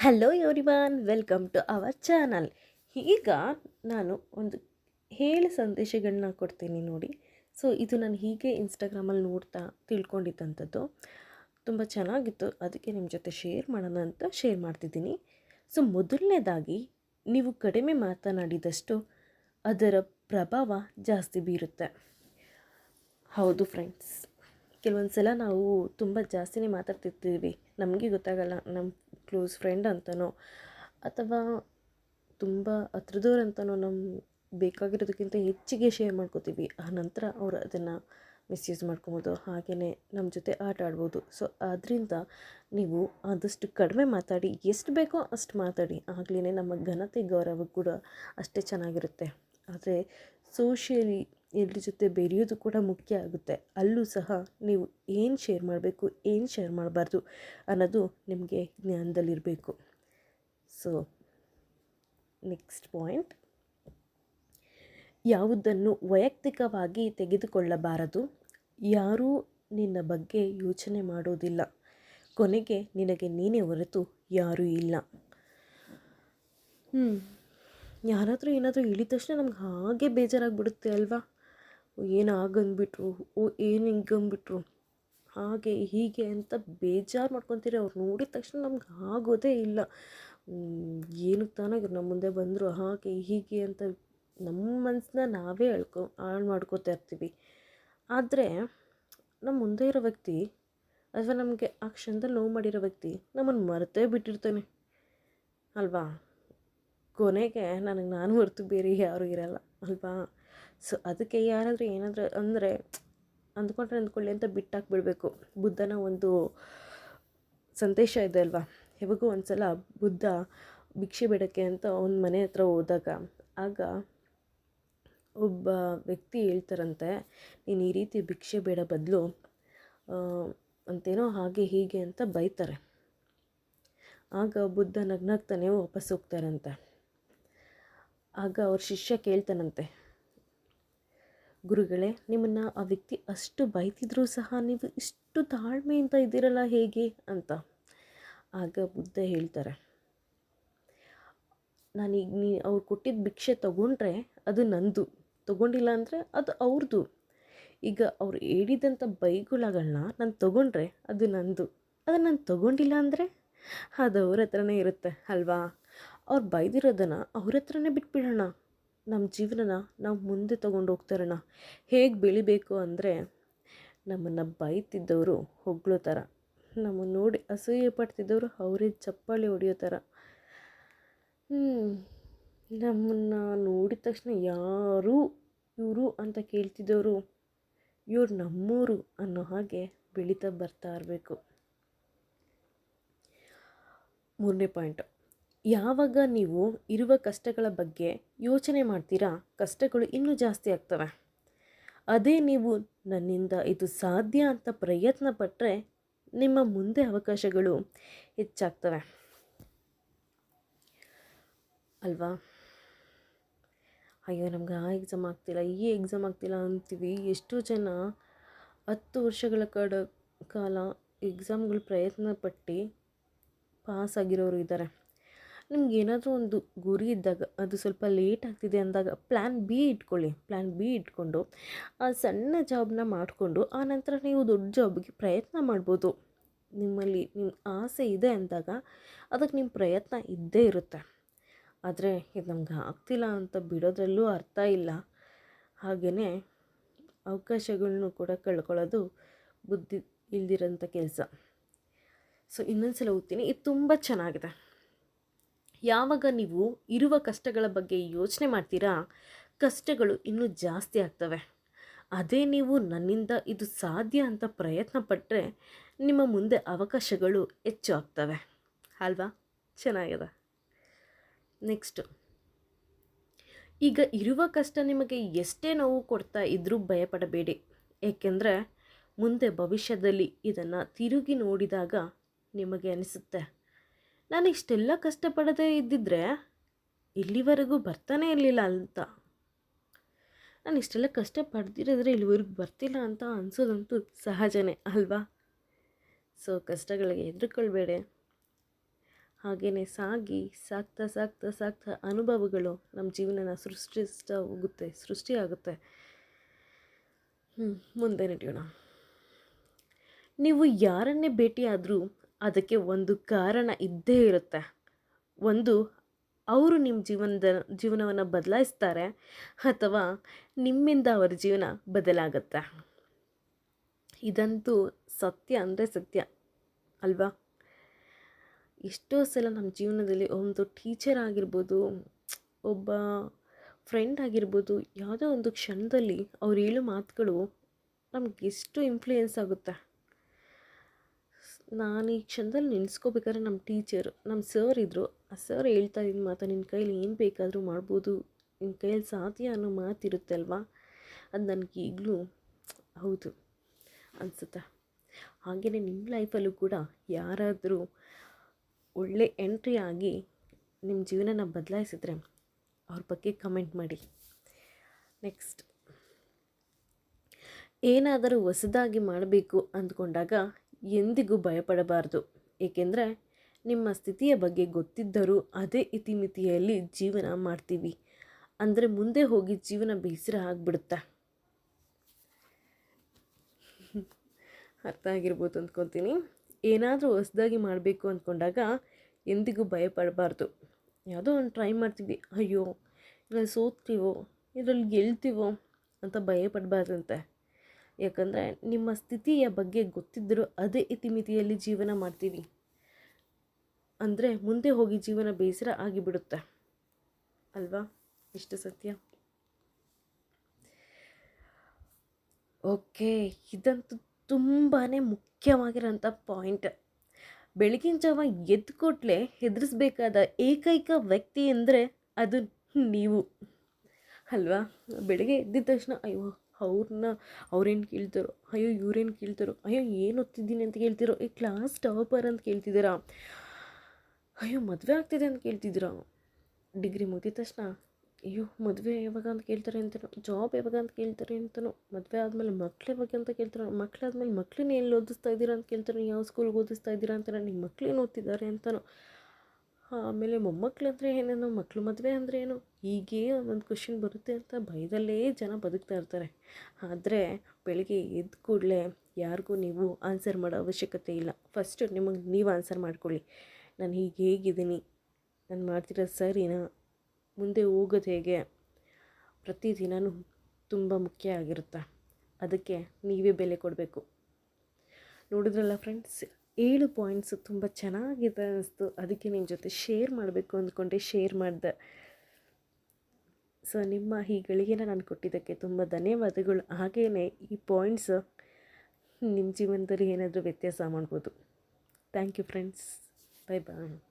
Hello everyone welcome to our channel ಈಗ ನಾನು ಒಂದು ಹೇಳಿ ಸಂದೇಶಗಳನ್ನ ಕೊಡ್ತೀನಿ ನೋಡಿ. ಸೊ ಇದು ನಾನು ಹೀಗೆ ಇನ್ಸ್ಟಾಗ್ರಾಮಲ್ಲಿ ನೋಡ್ತಾ ತಿಳ್ಕೊಂಡಿದ್ದಂಥದ್ದು. ತುಂಬ ಚೆನ್ನಾಗಿತ್ತು. ಅದಕ್ಕೆ ನಿಮ್ಮ ಜೊತೆ ಶೇರ್ ಮಾಡೋಣ ಅಂತ ಶೇರ್ ಮಾಡ್ತಿದ್ದೀನಿ. ಸೊ ಮೊದಲನೇದಾಗಿ ನೀವು ಕಡಿಮೆ ಮಾತನಾಡಿದಷ್ಟು ಅದರ ಪ್ರಭಾವ ಜಾಸ್ತಿ ಬೀರುತ್ತೆ. ಹೌದು ಫ್ರೆಂಡ್ಸ್ ಕೆಲವೊಂದು ಸಲ ನಾವು ತುಂಬ ಜಾಸ್ತಿನೇ ಮಾತಾಡ್ತಿರ್ತೀವಿ. ನಮಗೆ ಗೊತ್ತಾಗಲ್ಲ ನಮ್ಮ ಕ್ಲೋಸ್ ಫ್ರೆಂಡ್ ಅಂತನೋ ಅಥವಾ ತುಂಬ ಹತ್ರದವ್ರು ಅಂತನೋ ನಮ್ಮ ಬೇಕಾಗಿರೋದಕ್ಕಿಂತ ಹೆಚ್ಚಿಗೆ ಶೇರ್ ಮಾಡ್ಕೋತೀವಿ. ಆ ನಂತರ ಅವರು ಅದನ್ನು ಮಿಸ್ಯೂಸ್ ಮಾಡ್ಕೊಬೋದು. ಹಾಗೆಯೇ ನಮ್ಮ ಜೊತೆ ಆಟ ಆಡ್ಬೋದು. ಸೊ ಆದ್ದರಿಂದ ನೀವು ಆದಷ್ಟು ಕಡಿಮೆ ಮಾತಾಡಿ, ಎಷ್ಟು ಬೇಕೋ ಅಷ್ಟು ಮಾತಾಡಿ. ಆಗಲೇ ನಮ್ಮ ಘನತೆ ಗೌರವ ಕೂಡ ಅಷ್ಟೇ ಚೆನ್ನಾಗಿರುತ್ತೆ. ಆದರೆ ಸೋಷಿಯಲಿ ಎಲ್ಲರ ಜೊತೆ ಬೆರೆಯೋದು ಕೂಡ ಮುಖ್ಯ ಆಗುತ್ತೆ. ಅಲ್ಲೂ ಸಹ ನೀವು ಏನು ಶೇರ್ ಮಾಡಬೇಕು, ಏನು ಶೇರ್ ಮಾಡಬಾರ್ದು ಅನ್ನೋದು ನಿಮಗೆ ಜ್ಞಾನದಲ್ಲಿರಬೇಕು. ಸೊ ನೆಕ್ಸ್ಟ್ ಪಾಯಿಂಟ್ ಯಾವುದನ್ನು ವೈಯಕ್ತಿಕವಾಗಿ ತೆಗೆದುಕೊಳ್ಳಬಾರದು, ಯಾರೂ ನಿನ್ನ ಬಗ್ಗೆ ಯೋಚನೆ ಮಾಡೋದಿಲ್ಲ. ಕೊನೆಗೆ ನಿನಗೆ ನೀನೇ ಹೊರತು ಯಾರೂ ಇಲ್ಲ. ಹ್ಞೂ ಯಾರಾದರೂ ಏನಾದರೂ ಇಳಿದ ತಕ್ಷಣ ನಮ್ಗೆ ಹಾಗೆ ಬೇಜಾರಾಗಿಬಿಡುತ್ತೆ ಅಲ್ವಾ? ಏನು ಆಗಂದ್ಬಿಟ್ರು ಓ, ಏನು ಹಿಂಗಂದ್ಬಿಟ್ರು? ಹಾಗೆ ಹೀಗೆ ಅಂತ ಬೇಜಾರು ಮಾಡ್ಕೊತೀರಿ ಅವ್ರು ನೋಡಿದ ತಕ್ಷಣ ನಮ್ಗೆ ಆಗೋದೇ ಇಲ್ಲ. ಏನಕ್ಕೆ ತಾನೇ ನಮ್ಮ ಮುಂದೆ ಬಂದರು? ಹಾಗೆ ಹೀಗೆ ಅಂತ ನಮ್ಮ ಮನಸ್ಸನ್ನ ನಾವೇ ಹೇಳ್ಕೊ ಹಾಳು ಮಾಡ್ಕೋತಾ ಇರ್ತೀವಿ. ಆದರೆ ನಮ್ಮ ಮುಂದೆ ಇರೋ ವ್ಯಕ್ತಿ ಅಥವಾ ನಮಗೆ ಆ ಕ್ಷಣದಲ್ಲಿ ನೋವು ಮಾಡಿರೋ ವ್ಯಕ್ತಿ ನಮ್ಮನ್ನು ಮರೆತೇ ಬಿಟ್ಟಿರ್ತಾನೆ. ಅಲ್ವಾ? ಕೊನೆಗೆ ನನಗೆ ನಾನು ಹೊರತು ಬೇರೆ ಯಾರೂ ಇರಲ್ಲ. ಅಲ್ವಾ? ಸೊ ಅದಕ್ಕೆ ಯಾರಾದರೂ ಏನಾದರೂ ಅಂದರೆ ಅಂದ್ಕೊಂಡ್ರೆ ಅಂದ್ಕೊಳ್ಳಿ ಅಂತ ಬಿಟ್ಟಾಕ್ಬಿಡ್ಬೇಕು. ಬುದ್ಧನ ಒಂದು ಸಂದೇಶ ಇದೆ ಅಲ್ವಾ? ಯಾವಾಗೂ ಒಂದು ಸಲ ಬುದ್ಧ ಭಿಕ್ಷೆ ಬೇಡಕ್ಕೆ ಅಂತ ಅವನ ಮನೆ ಹತ್ರ ಹೋದಾಗ, ಆಗ ಒಬ್ಬ ವ್ಯಕ್ತಿ ಹೇಳ್ತಾರಂತೆ, ನೀನು ಈ ರೀತಿ ಭಿಕ್ಷೆ ಬೇಡ ಬದಲು ಅಂತೇನೋ ಹಾಗೆ ಹೀಗೆ ಅಂತ ಬೈತಾರೆ. ಆಗ ಬುದ್ಧ ನಗ್ನಾಗ್ತಾನೆ ವಾಪಸ್ ಹೋಗ್ತಾರಂತೆ. ಆಗ ಅವ್ರ ಶಿಷ್ಯ ಕೇಳ್ತಾನಂತೆ ಗುರುಗಳೇ, ನಿಮ್ಮನ್ನು ಆ ವ್ಯಕ್ತಿ ಅಷ್ಟು ಬೈತಿದ್ರೂ ಸಹ ನೀವು ಇಷ್ಟು ತಾಳ್ಮೆಯಿಂದ ಇದ್ದೀರಲ್ಲ ಹೇಗೆ ಅಂತ. ಆಗ ಬುದ್ಧ ಹೇಳ್ತಾರೆ, ನಾನೀಗ ನೀ, ಅವ್ರು ಕೊಟ್ಟಿದ್ದ ಭಿಕ್ಷೆ ತಗೊಂಡ್ರೆ ಅದು ನಂದು, ತಗೊಂಡಿಲ್ಲ ಅಂದರೆ ಅದು ಅವ್ರದ್ದು ಈಗ ಅವ್ರು ಹೇಳಿದಂಥ ಬೈಗುಳಗಳನ್ನ ನಾನು ತಗೊಂಡ್ರೆ ಅದು ನಂದು, ಅದು ನಾನು ತಗೊಂಡಿಲ್ಲ ಅಂದರೆ? ಅದು ಅವ್ರ ಹತ್ರನೇ ಇರುತ್ತೆ ಅಲ್ವಾ? ಅವ್ರು ಬೈದಿರೋದನ್ನು ಅವ್ರ ಹತ್ರನೇ ಬಿಟ್ಬಿಡೋಣ. ನಮ್ಮ ಜೀವನನ ನಾವು ಮುಂದೆ ತಗೊಂಡು ಹೋಗ್ತಾರಣ ಹೇಗೆ ಬೆಳಿಬೇಕು ಅಂದರೆ ನಮ್ಮನ್ನು ಬೈತಿದ್ದವರು ಹೊಗಳೋ ಥರ ನಮ್ಮನ್ನು ನೋಡಿ ಅಸೂಯೆ ಪಡ್ತಿದ್ದವರು ಅವರೇ ಚಪ್ಪಾಳೆ ಹೊಡೆಯೋ ಥರ ನಮ್ಮನ್ನು ನೋಡಿದ ತಕ್ಷಣ ಯಾರು ಇವರು ಅಂತ ಕೇಳ್ತಿದ್ದವರು ಇವರು ನಮ್ಮೂರು ಅನ್ನೋ ಹಾಗೆ ಬೆಳೀತಾ ಬರ್ತಾ ಇರಬೇಕು. ಮೂರನೇ ಪಾಯಿಂಟು ಯಾವಾಗ ನೀವು ಇರುವ ಕಷ್ಟಗಳ ಬಗ್ಗೆ ಯೋಚನೆ ಮಾಡ್ತೀರಾ? ಕಷ್ಟಗಳು ಇನ್ನೂ ಜಾಸ್ತಿ ಆಗ್ತವೆ. ಅದೇ ನೀವು ನನ್ನಿಂದ ಇದು ಸಾಧ್ಯ ಅಂತ ಪ್ರಯತ್ನ ಪಟ್ಟರೆ ನಿಮ್ಮ ಮುಂದೆ ಅವಕಾಶಗಳು ಹೆಚ್ಚಾಗ್ತವೆ. ಅಲ್ವಾ? ಅಯ್ಯೋ, ನಮ್ಗೆ ಆ ಎಕ್ಸಾಮ್ ಆಗ್ತಿಲ್ಲ, ಈ ಎಕ್ಸಾಮ್ ಆಗ್ತಿಲ್ಲ ಅಂತೀವಿ. ಎಷ್ಟೋ ಜನ ಹತ್ತು ವರ್ಷಗಳ ಕಡ ಕಾಲ ಎಕ್ಸಾಮ್ಗಳು ಪ್ರಯತ್ನ ಪಟ್ಟು ಪಾಸ್ ಆಗಿರೋರು ಇದ್ದಾರೆ ನಿಮ್ಗೆ ಏನಾದರೂ ಒಂದು ಗುರಿ ಇದ್ದಾಗ, ಅದು ಸ್ವಲ್ಪ ಲೇಟ್ ಆಗ್ತಿದೆ ಅಂದಾಗ ಪ್ಲ್ಯಾನ್ ಬಿ ಇಟ್ಕೊಳ್ಳಿ. ಪ್ಲ್ಯಾನ್ ಬಿ ಇಟ್ಕೊಂಡು, ಆ ಸಣ್ಣ ಜಾಬ್ನ ಮಾಡಿಕೊಂಡು, ಆ ನಂತರ ನೀವು ದೊಡ್ಡ ಜಾಬ್ಗೆ ಪ್ರಯತ್ನ ಮಾಡ್ಬೋದು. ನಿಮ್ಮಲ್ಲಿ ನಿಮ್ಮ ಆಸೆ ಇದೆ ಅಂದಾಗ, ಅದಕ್ಕೆ ನಿಮ್ಮ ಪ್ರಯತ್ನ ಇದ್ದೇ ಇರುತ್ತೆ. ಆದರೆ ಇದು ನಮ್ಗೆ ಆಗ್ತಿಲ್ಲ ಅಂತ ಬಿಡೋದ್ರಲ್ಲೂ ಅರ್ಥ ಇಲ್ಲ. ಹಾಗೆಯೇ ಅವಕಾಶಗಳನ್ನು ಕೂಡ ಕಳ್ಕೊಳ್ಳೋದು ಬುದ್ಧಿ ಇಲ್ದಿರೋಂಥ ಕೆಲಸ. ಸೊ ಇನ್ನೊಂದು ಸಲ ಓದ್ತೀನಿ ಇದು ತುಂಬ ಚೆನ್ನಾಗಿದೆ. ಯಾವಾಗ ನೀವು ಇರುವ ಕಷ್ಟಗಳ ಬಗ್ಗೆ ಯೋಚನೆ ಮಾಡ್ತೀರಾ? ಕಷ್ಟಗಳು ಇನ್ನೂ ಜಾಸ್ತಿ ಆಗ್ತವೆ. ಅದೇ ನೀವು ನನ್ನಿಂದ ಇದು ಸಾಧ್ಯ ಅಂತ ಪ್ರಯತ್ನ ಪಟ್ಟರೆ ನಿಮ್ಮ ಮುಂದೆ ಅವಕಾಶಗಳು ಹೆಚ್ಚು ಆಗ್ತವೆ. ಅಲ್ವಾ? ಚೆನ್ನಾಗಿದೆ. ನೆಕ್ಸ್ಟು. ಈಗ ಇರುವ ಕಷ್ಟ ನಿಮಗೆ ಎಷ್ಟೇ ನೋವು ಕೊಡ್ತಾ ಇದ್ದರೂ ಭಯಪಡಬೇಡಿ. ಏಕೆಂದರೆ ಮುಂದೆ ಭವಿಷ್ಯದಲ್ಲಿ ಇದನ್ನು ತಿರುಗಿ ನೋಡಿದಾಗ ನಿಮಗೆ ಅನಿಸುತ್ತೆ. ನಾನು ಇಷ್ಟೆಲ್ಲ ಕಷ್ಟಪಡದೇ ಇದ್ದಿದ್ರೆ ಇಲ್ಲಿವರೆಗೂ ಬರ್ತಾನೆ ಇರಲಿಲ್ಲ ಅಂತ. ನಾನು ಇಷ್ಟೆಲ್ಲ ಕಷ್ಟ ಪಡ್ದಿರೋದ್ರೆ ಇಲ್ಲಿವರೆಗೂ ಬರ್ತಿಲ್ಲ ಅಂತ ಅನಿಸೋದಂತೂ ಸಹಜನೇ, ಅಲ್ವಾ? ಸೊ, ಕಷ್ಟಗಳಿಗೆ ಹೆದರ್ಕೊಳ್ಬೇಡಿ. ಹಾಗೆಯೇ ಸಾಗಿ, ಸಾಗ್ತಾ ಸಾಕ್ತಾ ಸಾಕ್ತಾ ಅನುಭವಗಳು ನಮ್ಮ ಜೀವನನ ಸೃಷ್ಟಿಸ್ತಾ ಹೋಗುತ್ತೆ, ಸೃಷ್ಟಿಯಾಗುತ್ತೆ. ಹ್ಞೂ ಮುಂದೆ ನಡೆಯೋಣ. ನೀವು ಯಾರನ್ನೇ ಭೇಟಿಯಾದರೂ ಅದಕ್ಕೆ ಒಂದು ಕಾರಣ ಇದ್ದೇ ಇರುತ್ತೆ. ಒಂದು, ಅವರು ನಿಮ್ಮ ಜೀವನದ, ಜೀವನವನ್ನು ಬದಲಾಯಿಸ್ತಾರೆ ಅಥವಾ ನಿಮ್ಮಿಂದ ಅವರ ಜೀವನ ಬದಲಾಗತ್ತೆ. ಇದಂತೂ ಸತ್ಯ ಅಂದರೆ ಸತ್ಯ, ಅಲ್ವಾ? ಎಷ್ಟೋ ಸಲ ನಮ್ಮ ಜೀವನದಲ್ಲಿ ಒಂದು ಟೀಚರ್ ಆಗಿರ್ಬೋದು, ಒಬ್ಬ ಫ್ರೆಂಡ್ ಆಗಿರ್ಬೋದು, ಯಾವುದೋ ಒಂದು ಕ್ಷಣದಲ್ಲಿ ಅವ್ರು ಹೇಳೋ ಮಾತುಗಳು ನಮ್ಗೆ ಎಷ್ಟು ಇನ್ಫ್ಲೂಯೆನ್ಸ್ ಆಗುತ್ತೆ. ನಾನು ಈ ಕ್ಷಣದಲ್ಲಿ ನೆನೆಸ್ಕೋಬೇಕಾದ್ರೆ ನಮ್ಮ ಟೀಚರ್ ನಮ್ಮ ಸರ್ ಇದ್ದರು ಆ ಸರ್ ಹೇಳ್ತಾ ಇದ್ದ ಮಾತು ನಿನ್ನ ಕೈಲಿ ಏನು ಬೇಕಾದರೂ ಮಾಡ್ಬೋದು. ನಿನ್ನ ಕೈಯಲ್ಲಿ ಸಾಧ್ಯ ಅನ್ನೋ ಮಾತಿರುತ್ತೆ ಅಲ್ವಾ? ಅದು ನನಗೆ ಈಗಲೂ ಹೌದು ಅನಿಸುತ್ತೆ. ಹಾಗೆಯೇ ನಿಮ್ಮ ಲೈಫಲ್ಲೂ ಕೂಡ ಯಾರಾದರೂ ಒಳ್ಳೆ ಎಂಟ್ರಿ ಆಗಿ ನಿಮ್ಮ ಜೀವನನ ಬದಲಾಯಿಸಿದ್ರೆ ಅವ್ರ ಬಗ್ಗೆ ಕಮೆಂಟ್ ಮಾಡಿ. ನೆಕ್ಸ್ಟ್ ಏನಾದರೂ ಹೊಸದಾಗಿ ಮಾಡಬೇಕು ಅಂದ್ಕೊಂಡಾಗ ಎಂದಿಗೂ ಭಯಪಡಬಾರ್ದು. ಏಕೆಂದರೆ ನಿಮ್ಮ ಸ್ಥಿತಿಯ ಬಗ್ಗೆ ಗೊತ್ತಿದ್ದರೂ ಅದೇ ಇತಿಮಿತಿಯಲ್ಲಿ ಜೀವನ ಮಾಡ್ತೀವಿ. ಅಂದರೆ ಮುಂದೆ ಹೋಗಿ ಜೀವನ ಬೇಸರ ಆಗಿಬಿಡುತ್ತೆ? ಅರ್ಥ ಆಗಿರ್ಬೋದು ಅಂದ್ಕೊತೀನಿ ಏನಾದರೂ ಹೊಸದಾಗಿ ಮಾಡಬೇಕು ಅಂದ್ಕೊಂಡಾಗ ಎಂದಿಗೂ ಭಯಪಡಬಾರ್ದು. ಯಾವುದೋ ಒಂದು ಟ್ರೈ ಮಾಡ್ತೀವಿ. ಅಯ್ಯೋ, ಇದ್ರಲ್ಲಿ ಸೋತ್ತೀವೋ, ಇದರಲ್ಲಿ ಗೆಲ್ತೀವೋ ಅಂತ ಭಯಪಡಬಾರ್ದಂತೆ. ಯಾಕಂದರೆ ನಿಮ್ಮ ಸ್ಥಿತಿಯ ಬಗ್ಗೆ ಗೊತ್ತಿದ್ದರೂ ಅದೇ ಇತಿಮಿತಿಯಲ್ಲಿ ಜೀವನ ಮಾಡ್ತೀವಿ. ಅಂದರೆ ಮುಂದೆ ಹೋಗಿ ಜೀವನ ಬೇಸರ ಆಗಿಬಿಡುತ್ತೆ. ಅಲ್ವಾ? ಇಷ್ಟು ಸತ್ಯ. ಓಕೆ, ಇದಂತೂ ತುಂಬಾ ಮುಖ್ಯವಾಗಿರೋಂಥ ಪಾಯಿಂಟ್. ಬೆಳಗಿನ ಜಾವ ಎದ್ದು ಕೊಟ್ಲೆ ಹೆದರಿಸ್ಬೇಕಾದ ಏಕೈಕ ವ್ಯಕ್ತಿ ಅಂದರೆ ಅದು ನೀವು. ಅಲ್ವಾ? ಬೆಳಗ್ಗೆ ಎದ್ದಿದ ತಕ್ಷಣ, ಅಯ್ಯೋ ಅವ್ರನ್ನ ಅವ್ರೇನು ಕೇಳ್ತಾರೋ, ಅಯ್ಯೋ ಇವ್ರೇನು ಕೇಳ್ತಾರೋ, ಅಯ್ಯೋ ಏನು ಓದ್ತಿದ್ದೀನಿ ಅಂತ ಕೇಳ್ತಿರೋ ಈ ಕ್ಲಾಸ್ ಟಾಪರ್ ಅಂತ ಕೇಳ್ತಿದ್ದೀರಾ? ಅಯ್ಯೋ ಮದುವೆ ಆಗ್ತಿದೆ ಅಂತ ಕೇಳ್ತಿದ್ದೀರಾ? ಡಿಗ್ರಿ ಮುಗಿದ ತಕ್ಷಣ, ಅಯ್ಯೋ ಮದುವೆ ಯಾವಾಗ ಅಂತ ಕೇಳ್ತಾರೆ ಅಂತನೋ ಜಾಬ್ ಯಾವಾಗ ಅಂತ ಕೇಳ್ತಾರೆ ಅಂತನೋ, ಮದುವೆ ಆದಮೇಲೆ ಮಕ್ಳು ಯಾವಾಗ ಅಂತ ಕೇಳ್ತಾರೆ ಮಕ್ಕಳಾದ್ಮೇಲೆ ಮಕ್ಳನ್ನ ಎಲ್ಲಿ ಓದಿಸ್ತಾ ಇದ್ದೀರಾ ಅಂತ ಕೇಳ್ತಾರೆ ಯಾವ ಸ್ಕೂಲ್ಗೆ ಓದಿಸ್ತಾ ಇದ್ದೀರಾ ಅಂತಾರೆ ನಿಮ್ಮ ಮಕ್ಳೇನು ಓದ್ತಿದ್ದಾರೆ ಅಂತನೋ. ಆಮೇಲೆ ಮೊಮ್ಮಕ್ಳು ಅಂದರೆ ಏನೇನೋ? ಮಕ್ಕಳು ಮದುವೆ ಅಂದರೆ ಏನು? ಹೀಗೆ ಒಂದೊಂದು ಕ್ವಶನ್ ಬರುತ್ತೆ ಅಂತ ಭಯದಲ್ಲೇ ಜನ ಬದುಕ್ತಾ ಇರ್ತಾರೆ. ಆದರೆ ಬೆಳಗ್ಗೆ ಎದ್ದ ಕೂಡಲೇ ಯಾರಿಗೂ ನೀವು ಆನ್ಸರ್ ಮಾಡೋ ಅವಶ್ಯಕತೆ ಇಲ್ಲ. ಫಸ್ಟು ನಿಮಗೆ ನೀವು ಆನ್ಸರ್ ಮಾಡ್ಕೊಳ್ಳಿ. ನಾನು ಹೀಗೆ ಹೇಗಿದ್ದೀನಿ? ನಾನು ಮಾಡ್ತಿರೋದು ಸರಿನಾ? ಮುಂದೆ ಹೋಗೋದು ಹೇಗೆ? ಪ್ರತಿದಿನವೂ ತುಂಬ ಮುಖ್ಯ ಆಗಿರುತ್ತೆ? ಅದಕ್ಕೆ ನೀವೇ ಬೆಲೆ ಕೊಡಬೇಕು. ನೋಡಿದ್ರಲ್ಲ ಫ್ರೆಂಡ್ಸ್ ಏಳು ಪಾಯಿಂಟ್ಸು ತುಂಬ ಚೆನ್ನಾಗಿದೆ ಅನ್ನಿಸ್ತು. ಅದಕ್ಕೆ ನಿಮ್ಮ ಜೊತೆ ಶೇರ್ ಮಾಡಬೇಕು ಅಂದ್ಕೊಂಡೆ, ಶೇರ್ ಮಾಡಿದೆ. ಸೊ, ನಿಮ್ಮ ಈ ಗಳಿಗೆನ ನಾನು ಕೊಟ್ಟಿದ್ದಕ್ಕೆ ತುಂಬ ಧನ್ಯವಾದಗಳು. ಹಾಗೆಯೇ ಈ ಪಾಯಿಂಟ್ಸ್ ನಿಮ್ಮ ಜೀವನದಲ್ಲಿ ಏನಾದರೂ ವ್ಯತ್ಯಾಸ ಮಾಡ್ಬೋದು. Thank you friends. Bye bye